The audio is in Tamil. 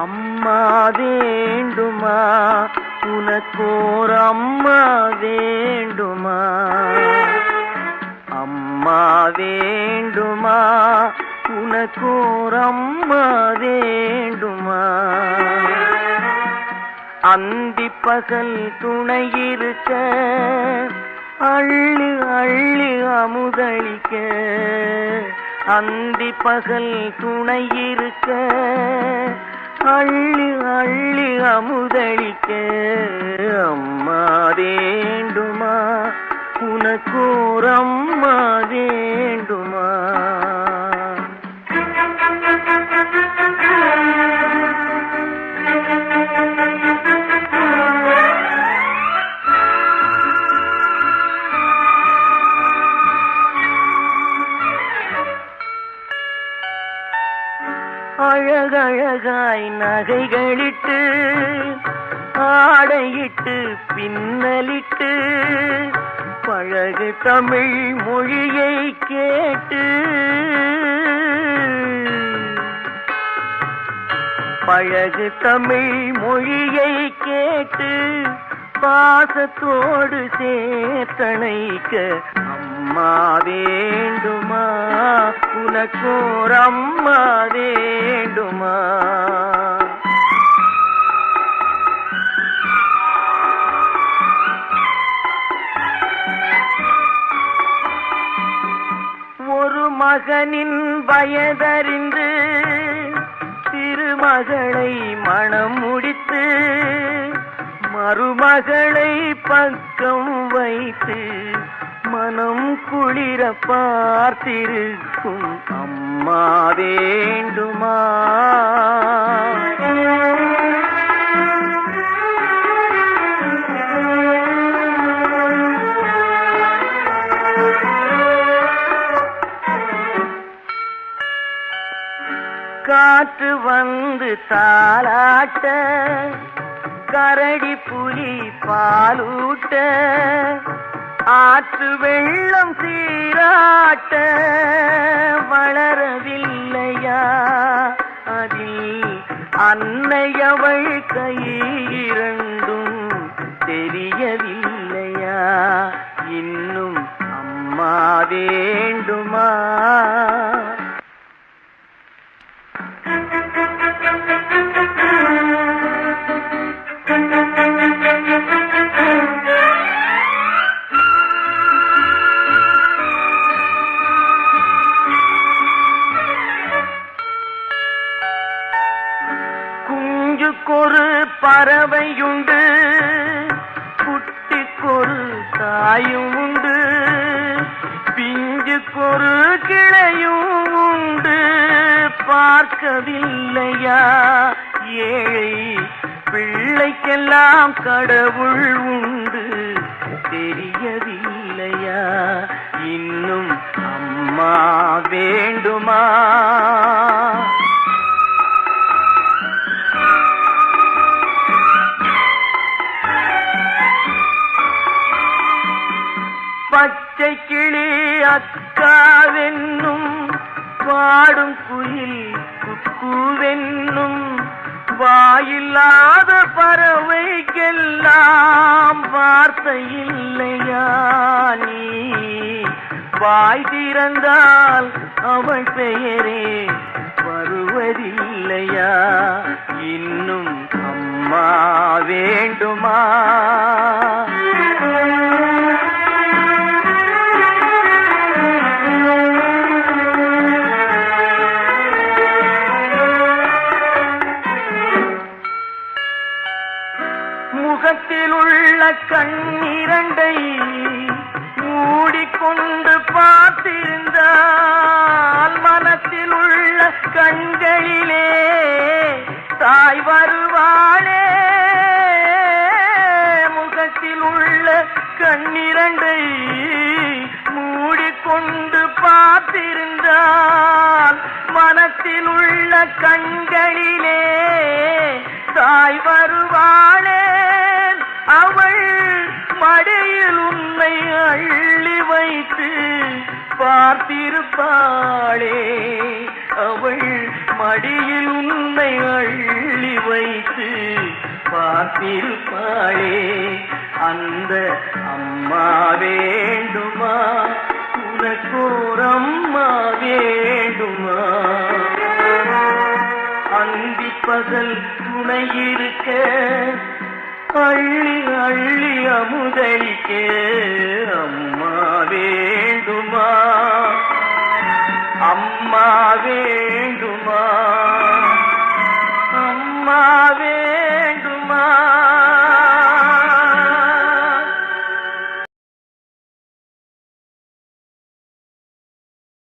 அம்மா வேண்டுமா? உனக்கோர் அம்மா வேண்டுமா? அம்மா வேண்டுமா? உனக்கோர் அம்மா வேண்டுமா? அந்தி பகல் துணை இருக்க அள்ளு அள்ளு அமுதளிக்க அந்தி பகல் துணை இருக்க அள்ளி அள்ளி அமுதளிக்க அம்மா வேண்டுமா? உனக்கோர் அம்மா வேண்டுமா அழகழகாய் நகைகளிட்டு ஆடையிட்டு பின்னலிட்டு பழகு தமிழ் மொழியை கேட்டு பழகு தமிழ் மொழியை கேட்டு பாசத்தோடு சேர்த்தணைக்க அம்மா வேண்டுமா? உனக்கோர் அம்மா வேண்டுமா? ஒரு மகனின் வயதறிந்து திருமகளை மனம் முடித்து மருமகளை பக்கம் வைத்து மனம் குளிர பார்த்திருக்கும் அம்மா வேண்டுமா? காற்று வந்து தாளாட்ட கரடி புலி பாலூட்ட ஆற்று வெள்ளம் சீராட்ட வளரவில்லையா? அதில் அன்னையவள் கை இரண்டும் தெரியவில்லையா? இன்னும் அம்மா வேண்டுமா? குஞ்சுக்கொரு பறவையுண்டு. குட்டிக்கொரு தாயும் உண்டு. பிஞ்சுக்கொரு கிளையும் உண்டு. பார்க்கவில்லையா? ஏழை பிள்ளைக்கெல்லாம் கடவுள் உண்டு. தெரியவில்லையா? இன்னும் பச்சை கிளி அக்காவென்னும் பாடும் குயில் குக்குவென்னும் வாயில்லாத பறவைக்கெல்லாம் வார்த்தை இல்லையா நீ? வாய் திறந்தால் அவள் பெயரே கண்களிலே தாய் வருவாளே. அவள் மடையில் உன்னை அள்ளி வைத்து பார்த்திருப்பாளே. அவள் மடியில் உன்னை அள்ளி வைத்து பார்த்திருப்பாளே. அந்த அம்மா வேண்டுமா? உனக்கோ பகல் துணை இருக்க அள்ளி அள்ளி அமுதளிக்க அம்மா வேண்டுமா? அம்மா வேண்டும்